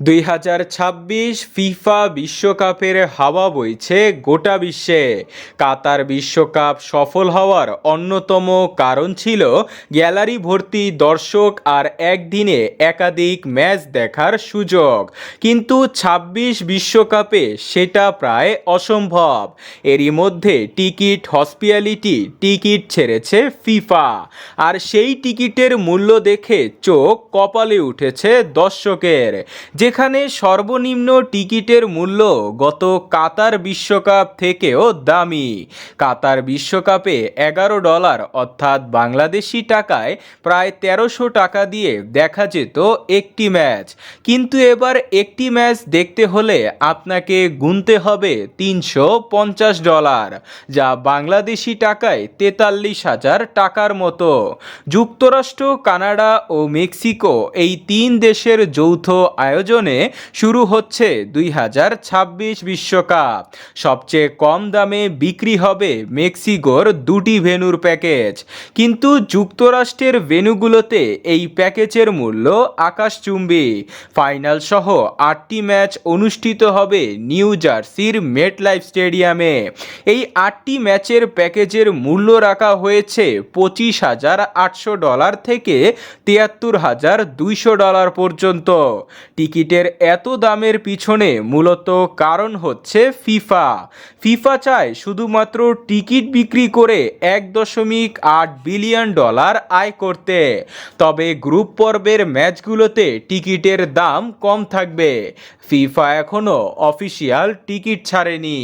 দুই হাজার ছাব্বিশ ফিফা বিশ্বকাপের হাওয়া বইছে গোটা বিশ্বে। কাতার বিশ্বকাপ সফল হওয়ার অন্যতম কারণ ছিল গ্যালারি ভর্তি দর্শক আর একদিনে একাধিক ম্যাচ দেখার সুযোগ। কিন্তু ছাব্বিশ বিশ্বকাপে সেটা প্রায় অসম্ভব। এরই মধ্যে টিকিট হসপিটালিটি টিকিট ছেড়েছে ফিফা। আর সেই টিকিটের মূল্য দেখে চোখ কপালে উঠেছে দর্শকের। যেখানে সর্বনিম্ন টিকিটের মূল্য গত কাতার বিশ্বকাপ থেকেও দামি। কাতার বিশ্বকাপে এগারো ডলার অর্থাৎ বাংলাদেশি টাকায় প্রায় তেরোশো টাকা দিয়ে দেখা যেত একটি ম্যাচ। কিন্তু এবার একটি ম্যাচ দেখতে হলে আপনাকে গুনতে হবে তিনশো পঞ্চাশ ডলার, যা বাংলাদেশি টাকায় তেতাল্লিশ হাজার টাকার মতো। যুক্তরাষ্ট্র, কানাডা ও মেক্সিকো এই তিন দেশের যৌথ আয়োজনে শুরু হচ্ছে দুই হাজার ছাব্বিশ বিশ্বকাপ। সবচেয়ে কম দামে বিক্রি হবে মেক্সিকোর দুটি ভেন্যুর প্যাকেজ। কিন্তু যুক্তরাষ্ট্রের ভেন্যুগুলোতে এই প্যাকেজের মূল্য আকাশচুম্বী। ফাইনাল সহ আটটি ম্যাচ অনুষ্ঠিত হবে নিউ জার্সির মেটলাইফ স্টেডিয়ামে। এই আটটি ম্যাচের প্যাকেজের মূল্য রাখা হয়েছে পঁচিশ হাজার আটশো ডলার থেকে তিয়াত্তর হাজার দুইশো ডলার পর্যন্ত। টিকিটের এত দামের পিছনে মূলত কারণ হচ্ছে ফিফা। ফিফা চায় শুধুমাত্র টিকিট বিক্রি করে এক দশমিক আট বিলিয়ন ডলার আয় করতে। তবে গ্রুপ পর্বের ম্যাচগুলোতে টিকিটের দাম কম থাকবে। ফিফা এখনও অফিসিয়াল টিকিট ছাড়েনি।